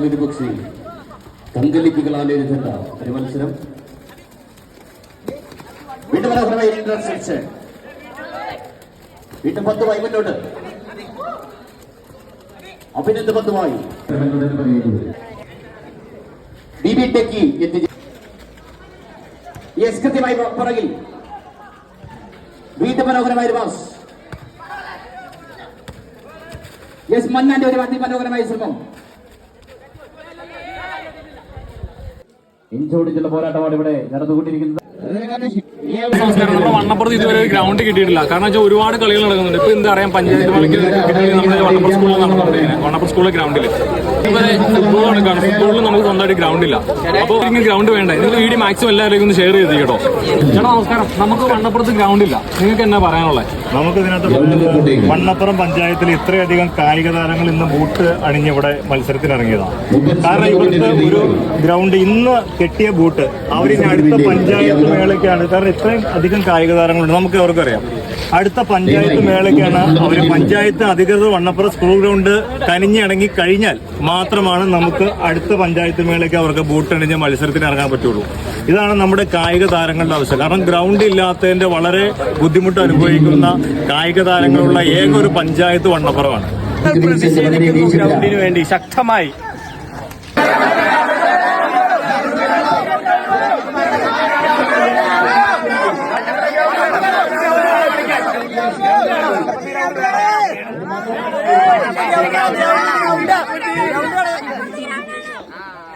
വിരുപക്ഷി തങ്കലിപ്പികളാൽ എഴുതേണ്ട ഒരു മത്സരം വീണ്ടും മനോഹരമായി ഇന്റർസെപ്ഷൻ വീണ്ടും പത്തുമായി മുന്നോട്ട് അഭിനന്ദ പത്തുമായി ബി ബി ടെക്കി എത്തി യെസ് കൃത്യമായി പുറകിൽ വീണ്ടും മനോഹരമായ ഒരു പാസ് യെസ് മന്നാന്റെ ഒരു അതിമനോഹരമായ ശ്രമം ഇഞ്ചോടിച്ചുള്ള പോരാട്ടമാണ് ഇവിടെ നടന്നുകൊണ്ടിരിക്കുന്നത്. വണ്ണപ്പുറത്ത് ഇതുവരെ ഗ്രൗണ്ട് കിട്ടിയിട്ടില്ല. കാരണം വെച്ചാൽ ഒരുപാട് കളികൾ നടക്കുന്നുണ്ട്. ഇപ്പൊ എന്താ അറിയാം പഞ്ചായത്ത് കളിക്ക് നമ്മുടെ വണ്ണപ്പുറം സ്കൂളിൽ നടന്നുകൊണ്ടിരിക്കുന്നത്. വണ്ണപ്പുറം സ്കൂളിലെ ഗ്രൗണ്ടിൽ ഇതുവരെ ഫുട്ബോൾ നടക്കുകയാണ് ഫുട്ബോളിൽ നമുക്ക് സ്വന്തമായിട്ട് ഗ്രൗണ്ട് ഇല്ല. അപ്പോൾ ഇങ്ങനെ ഗ്രൗണ്ട് വേണ്ടേ? നിങ്ങൾ വീഡിയോ മാക്സിമം എല്ലാവരും ഒന്ന് ഷെയർ ചെയ്ത് കേട്ടോ ചേട്ടാ നമസ്കാരം. നമുക്ക് വണ്ണപ്പുറത്ത് ഗ്രൗണ്ട് ഇല്ല. നിങ്ങൾക്ക് എന്നാ പറയാനുള്ളത് നമുക്ക് ഇതിനകത്ത് വണ്ണപ്പുറം പഞ്ചായത്തിൽ ഇത്രയധികം കായിക താരങ്ങൾ ഇന്ന് ബൂട്ട് അണിഞ്ഞ് ഇവിടെ മത്സരത്തിന് ഇറങ്ങിയതാണ് കാരണം ഇവിടുത്തെ ഒരു ഗ്രൗണ്ട് ഇന്ന് കെട്ടിയ ബൂട്ട് അവരിനി അടുത്ത പഞ്ചായത്ത് മേളയ്ക്കാണ്. കാരണം ഇത്രയും അധികം കായിക താരങ്ങളുണ്ട്. നമുക്ക് അവർക്കറിയാം അടുത്ത പഞ്ചായത്ത് മേളയ്ക്കാണ് അവർ പഞ്ചായത്ത് അധികൃതർ വണ്ണപ്പുറം സ്കൂൾ ഗ്രൗണ്ട് കനിഞ്ഞിണങ്ങി കഴിഞ്ഞാൽ മാത്രമാണ് നമുക്ക് അടുത്ത പഞ്ചായത്ത് മേളയ്ക്ക് അവർക്ക് ബൂട്ടണിഞ്ഞ് മത്സരത്തിന് ഇറങ്ങാൻ പറ്റുള്ളൂ ഇതാണ് നമ്മുടെ കായിക താരങ്ങളുടെ അവസ്ഥ കാരണം ഗ്രൗണ്ട് ഇല്ലാത്തതിന്റെ വളരെ ബുദ്ധിമുട്ട് അനുഭവിക്കുന്ന കായിക താരങ്ങളുള്ള ഏക ഒരു പഞ്ചായത്ത് വണ്ണപ്പുറമാണ് ഗ്രൗണ്ടിന് വേണ്ടി ശക്തമായി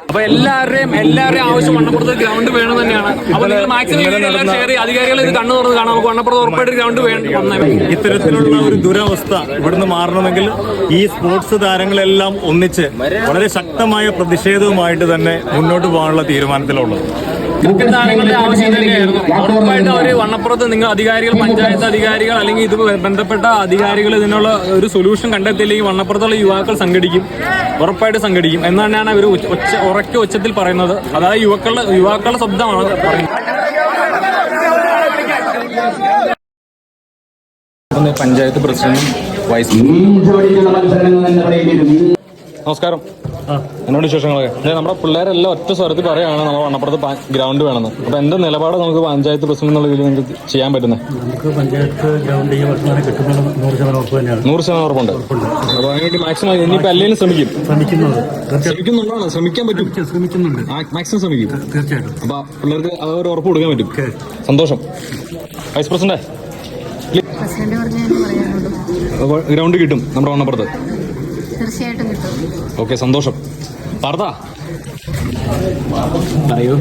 അപ്പൊ എല്ലാവരുടെയും എല്ലാവരുടെയും ആവശ്യം വണ്ണപ്പുറത്ത് ഗ്രൗണ്ട് വേണം തന്നെയാണ്. അപ്പൊ നിങ്ങൾ മാക്സിമം ഷെയർ ചെയ്യുക അധികാരികൾ ഇത് കണ്ണു തുറന്ന് കാണാം. നമുക്ക് വണ്ണപ്പുറത്ത് ഉറപ്പായിട്ട് ഗ്രൗണ്ട് വേണം. ഇത്തരത്തിലുള്ള ഒരു ദുരവസ്ഥ ഇവിടുന്ന് മാറണമെങ്കിൽ ഈ സ്പോർട്സ് താരങ്ങളെല്ലാം ഒന്നിച്ച് വളരെ ശക്തമായ പ്രതിഷേധവുമായിട്ട് തന്നെ മുന്നോട്ട് പോകാനുള്ള തീരുമാനത്തിലുള്ളത്. ക്രിക്കറ്റ് ഉറപ്പായിട്ടും വണ്ണപ്പുറത്ത് നിങ്ങൾ അധികാരികൾ പഞ്ചായത്ത് അധികാരികൾ അല്ലെങ്കിൽ ഇത് ബന്ധപ്പെട്ട അധികാരികൾ ഇതിനുള്ള ഒരു സൊല്യൂഷൻ കണ്ടെത്തിയില്ലെങ്കിൽ വണ്ണപ്പുറത്തുള്ള യുവാക്കൾ സംഘടിക്കും. ഉറപ്പായിട്ട് സംഘടിക്കും. എന്ന് തന്നെയാണ് അവർ ഒച്ച ഉറക്കെ ഒച്ചത്തിൽ പറയുന്നത്. അതായത് യുവാക്കളുടെ യുവാക്കളുടെ ശബ്ദമാണ് പറയുന്നത്. പഞ്ചായത്ത് പ്രസിഡന്റും വൈസ് നമസ്കാരം. എന്നോട് വിശേഷങ്ങളൊക്കെ? നമ്മുടെ പിള്ളേരെല്ലാം ഒറ്റ സ്വരത്തിൽ പറയാണ് നമ്മൾ വണ്ണപ്പുറത്ത് ഗ്രൗണ്ട് വേണമെന്ന്. അപ്പൊ എന്റെ നിലപാട് നമുക്ക് പഞ്ചായത്ത് പ്രസിഡന്റ് എന്നുള്ള രീതിയിൽ നിങ്ങൾക്ക് ചെയ്യാൻ പറ്റുന്നത്? നമുക്ക് പഞ്ചായത്ത് ഗ്രൗണ്ട് ഈ വർഷം തന്നെ കിട്ടുന്നത് നൂറ് ശതമാനം ഉറപ്പ് തന്നെയാണ്. നൂറ് ശതമാനം ഉറപ്പുണ്ട്. അപ്പൊ അതിനുവേണ്ടി മാക്സിമം ഇനിയിപ്പോ എല്ലാവരും ശ്രമിക്കും. ശ്രമിക്കുന്നത് ശ്രമിക്കുന്നുണ്ടാണ് ശ്രമിക്കാൻ പറ്റും. ശ്രമിക്കുന്നുണ്ട്. മാക്സിമം ശ്രമിക്കും. തീർച്ചയായിട്ടും. അപ്പൊ പിള്ളേർക്ക് അത് ഒരു ഉറപ്പ് കൊടുക്കാൻ പറ്റും. സന്തോഷം. വൈസ് പ്രസിഡന്റ് ഗ്രൗണ്ട് കിട്ടും നമ്മുടെ വണ്ണപ്പുറത്ത്. തീർച്ചയായിട്ടും കിട്ടും. ഓക്കെ സന്തോഷം. പാർത്ത പറയൂ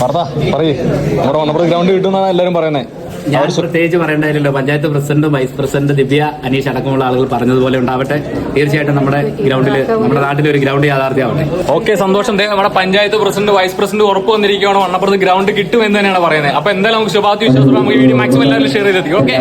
പാർത്ത പറയൂ. നമ്മുടെ വണ്ണപ്പുറത്ത് ഗ്രൗണ്ട് കിട്ടുന്നതാണ് എല്ലാവരും പറയുന്നത് ഞാൻ പ്രത്യേകിച്ച് പറയേണ്ടതില്ലല്ലോ panchayat president vice president Divya Aneesh അടക്കമുള്ള ആളുകൾ പറഞ്ഞതുപോലെ ഉണ്ടാവട്ടെ. തീർച്ചയായിട്ടും നമ്മുടെ ഗ്രൗണ്ടിൽ നമ്മുടെ നാട്ടിലെ ഒരു ഗ്രൗണ്ട് യാഥാർത്ഥ്യമാവട്ടെ. ഓക്കെ സന്തോഷം. ദേ നമ്മുടെ പഞ്ചായത്ത് പ്രസിഡന്റ് വൈസ് പ്രസിഡന്റ് ഉറപ്പ് വന്നിരിക്കുകയാണ്. വണ്ണപ്പുറത്ത് ഗ്രൗണ്ട് കിട്ടും എന്ന് തന്നെയാണ് പറയുന്നത്. അപ്പൊ എന്തായാലും നമുക്ക് ശുഭാപ്തി വിശ്വാസം നമുക്ക് ഈ വീഡിയോ മാക്സിമം എല്ലാവരും ഷെയർ ചെയ്തെത്തി ഓക്കെ.